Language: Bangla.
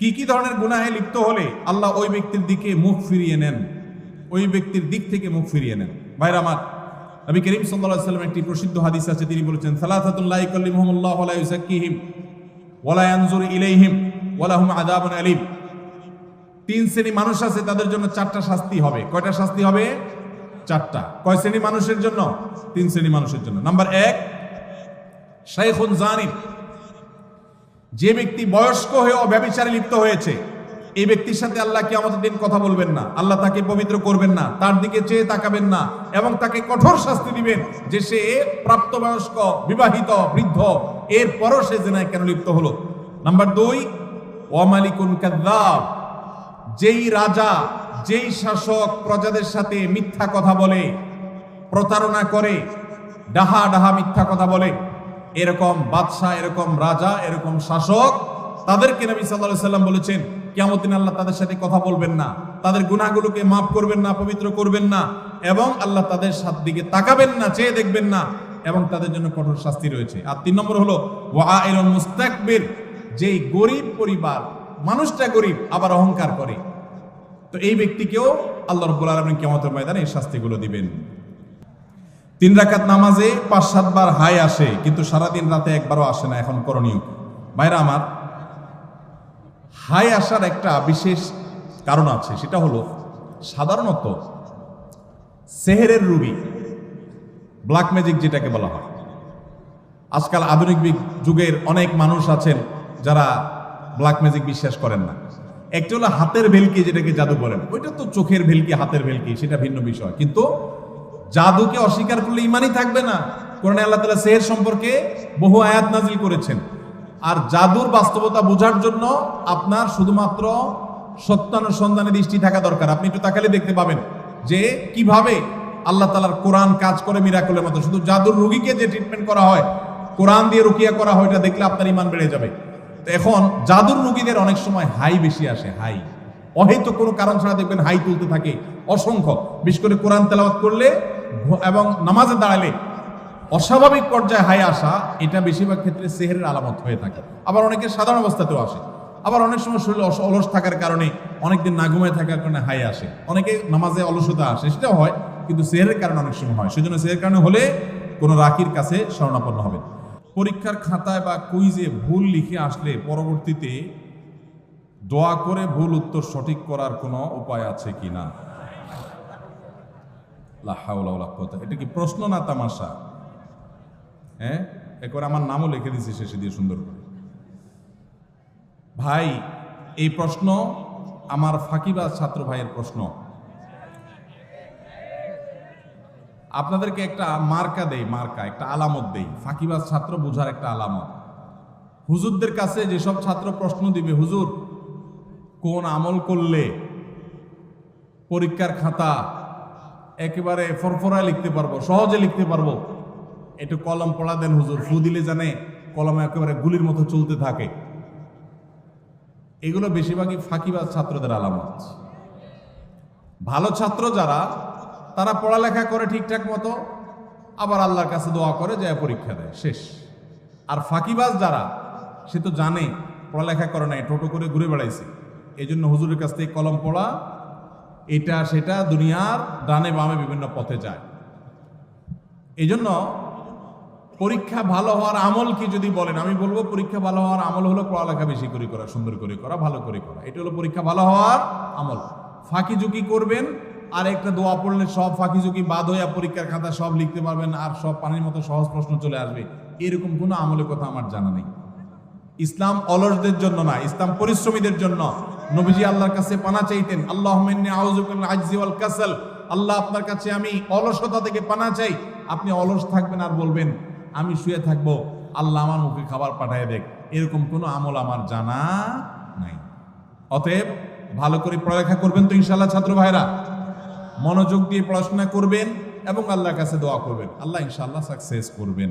কি কি ধরনের গুনাহে লিপ্ত হলে আল্লাহ ওই ব্যক্তির দিকে মুখ ফিরিয়ে নেন? ওই ব্যক্তির দিক থেকে মুখ ফিরিয়ে নেন। ভাইরা আমার, নবী করিম আলাইহি সাল্লাম একটি প্রসিদ্ধ হাদিস আছে, তিনি বলেছেন সালাসাতুল লা ইকাল্লিমুহুমুল্লাহ ওয়া লা ইয়ানজুরু ইলাইহিম ওয়া লাহুম আযাবুন আলীম। তিন শ্রেণি মানুষ আছে, তাদের জন্য চারটা শাস্তি হবে। কয়টা শাস্তি হবে? চারটা। কয় শ্রেণি মানুষের জন্য? তিন শ্রেণি মানুষের জন্য। নাম্বার এক, শাইখুন জানিম। যে ব্যক্তি বয়স্ক হয়ে অব্যবিচারে লিপ্ত হয়েছে, এই ব্যক্তির সাথে আল্লাহ কি আমাদের দিন কথা বলবেন না। আল্লাহ তাকে পবিত্র করবেন না, তার দিকে চেয়ে তাকাবেন না এবং তাকে কঠোর শাস্তি দিবেন যে সে প্রাপ্তবয়স্ক, বিবাহিত, বৃদ্ধ, এরপরও সে জেনায় কেন লিপ্ত হলো? নাম্বার দুই ওয়ামালিকুন কাদ্দাব যেই রাজা, যেই শাসক প্রজাদের সাথে মিথ্যা কথা বলে, প্রতারণা করে ডাহা ডাহা মিথ্যা কথা বলে এরকম বাদশাহ, এরকম রাজা, এরকম শাসক, তাদেরকে নবী আলাইহি সাল্লাম বলেছেন কিয়ামত দিন আল্লাহ তাদের সাথে কথা বলবেন না, তাদের গুনাহগুলোকে মাফ করবেন না, পবিত্র করবেন না এবং আল্লাহ তাদের সাত দিকে তাকাবেন না, চেয়ে দেখবেন না এবং তাদের জন্য কঠোর শাস্তি রয়েছে। আর তিন নম্বর হলো ওয়াইলুল মুস্তাকবির যেই গরিব পরিবার, মানুষটা গরিব, আবার অহংকার করে। তো এই ব্যক্তিকেও আল্লাহ রব্বুল আলমিন কেমতের ময়দানে এই শাস্তিগুলো দিবেন। তিন রাকাত নামাজে পাঁচ, সাতবার হাই আসে, কিন্তু সারাদিন রাতে একবারও আসে না, এখন করণীয়? ভাইরা আমার, হাই আসার একটা বিশেষ কারণ আছে, সেটা হলো সাধারণত সেহেরের রুগী ব্ল্যাক ম্যাজিক যেটাকে বলা হয়। আজকাল আধুনিক যুগের অনেক মানুষ আছেন যারা ব্ল্যাক ম্যাজিক বিশ্বাস করেন না। একটা হলো হাতের ভেলকি যেটাকে জাদু বলেন, ওইটা তো চোখের ভেলকি, হাতের ভেলকি, সেটা ভিন্ন বিষয়। কিন্তু জাদুকে অস্বীকার করলে ইমানই থাকবে না। কোরআনে আল্লাহ তাআলা সেহের সম্পর্কে বহু আয়াত নাজিল করেছেন। আর জাদুর বাস্তবতা বোঝার জন্য আপনার শুধুমাত্র সত্যানুসন্ধানে দৃষ্টি থাকা দরকার। আপনি একটু তাকালে দেখতে পাবেন যে কীভাবে আল্লাহ তালার কোরআন কাজ করে মিরাকলের মতো। শুধু জাদুর রুগীকে যে ট্রিটমেন্ট করা হয়, কোরআন দিয়ে রুকিয়া করা হয়, এটা দেখলে আপনার ইমান বেড়ে যাবে। তো এখন জাদুর রুগীদের অনেক সময় হাই বেশি আসে, হাই। অহেতু কোনো কারণ ছাড়া দেখবেন হাই তুলতে থাকে। অসংখ্য। বিশেষ করে কোরআন তেলাওয়াত করলে এবং নামাজে দাঁড়ালে অস্বাভাবিক পর্যায়ে হাই আসা, এটা বেশিরভাগ ক্ষেত্রে সেহেরের আলামত হয়ে থাকে। আবার অনেকের সাধারণ অবস্থাতেও আসে। আবার অনেক সময় শরীর অলস থাকার কারণে অনেকদিন না ঘুমায় থাকার কারণে হাই আসে। অনেকে নামাজে অলসতা আসে, সেটাও হয়, কিন্তু সেহেরের কারণে অনেক সময় হয়। সেজন্য সেহের কারণে হলে কোনো রাকির কাছে শরণাপন্ন হবে পরীক্ষার খাতায় বা কুইজে ভুল লিখে আসলে পরবর্তীতে দোয়া করে ভুল উত্তর সঠিক করার কোনো উপায় আছে কি না? লা হাওলা ওয়ালা কুওয়াতা। এটা কি প্রশ্ন না তামাশা? হ্যাঁ? একবার আমার নামও লিখে দিয়েছি শেষে দিয়ে সুন্দর করে। ভাই, এই প্রশ্ন আমার ফাঁকিবাজ ছাত্র ভাইয়ের প্রশ্ন। আপনাদেরকে একটা মার্কা দেই, মার্কা, একটা আলামত দেই। ফাঁকিবাজ ছাত্র বোঝার একটা আলামত। হুজুরদের কাছে যেসব ছাত্র প্রশ্ন দিবে, হুজুর, কোন আমল করলে পরীক্ষার খাতা একেবারে ফরফরায় লিখতে পারব, সহজে লিখতে পারব। একটু কলম পড়া দেন হুজুর, ফু দিলে জানে কলমে একেবারে গুলির মতো চলতে থাকে। এগুলো বেশিরভাগই ফাঁকিবাজ ছাত্রদের আলামত। ভালো ছাত্র যারা, তারা পড়ালেখা করে ঠিকঠাক মতো, আবার আল্লাহর কাছে দোয়া করে যায় পরীক্ষা দেয়, শেষ। আর ফাঁকিবাজ যারা, সে তো জানে, পড়ালেখা করে নাই, টোটো করে ঘুরে বেড়াইছে। এই জন্য হুজুরের কাছ থেকে কলম পড়া এটা, সেটা দুনিয়ার ডানে বামে বিভিন্ন পথে যায়। এই জন্য পরীক্ষা ভালো হওয়ার আমল কি যদি বলেন? আমি বলব পরীক্ষা ভালো হওয়ার আমল হলো পড়ালেখা বেশি করে করা, সুন্দর করে করা, ভালো করে করা। এটা হলো পরীক্ষা ভালো হওয়ার আমল। ফাঁকি ঝুঁকি করবেন আর একটা দোয়া পড়লে সব ফাঁকি ঝুঁকি বাদ হইয়া পরীক্ষার খাতা সব লিখতে পারবেন আর সব পানির মতো সহজ প্রশ্ন চলে আসবে। এরকম কোনো আমলের কথা আমার জানা নেই। ইসলাম অলসদের জন্য না, ইসলাম পরিশ্রমীদের জন্য। নবীজি আল্লাহর কাছে পানা চাইতেন আল্লাহ আজজি ওয়াল কাসাল। আল্লাহ আপনার কাছে আমি অলসতা থেকে পানা চাই। আপনি অলস থাকবেন আর বলবেন, আমি শুয়ে থাকব। আল্লাহ আমার মুখে খাবার পাঠায় দেখ। এরকম কোনো আমল আমার জানা নাই। অতএব ভালো করে পড়ালেখা করবেন তো ইনশাল্লাহ ছাত্র ভাইরা মনোযোগ দিয়ে পড়াশোনা করবেন এবং আল্লাহর কাছে দোয়া করবেন। আল্লাহ ইনশাল্লাহ সাকসেস করবেন।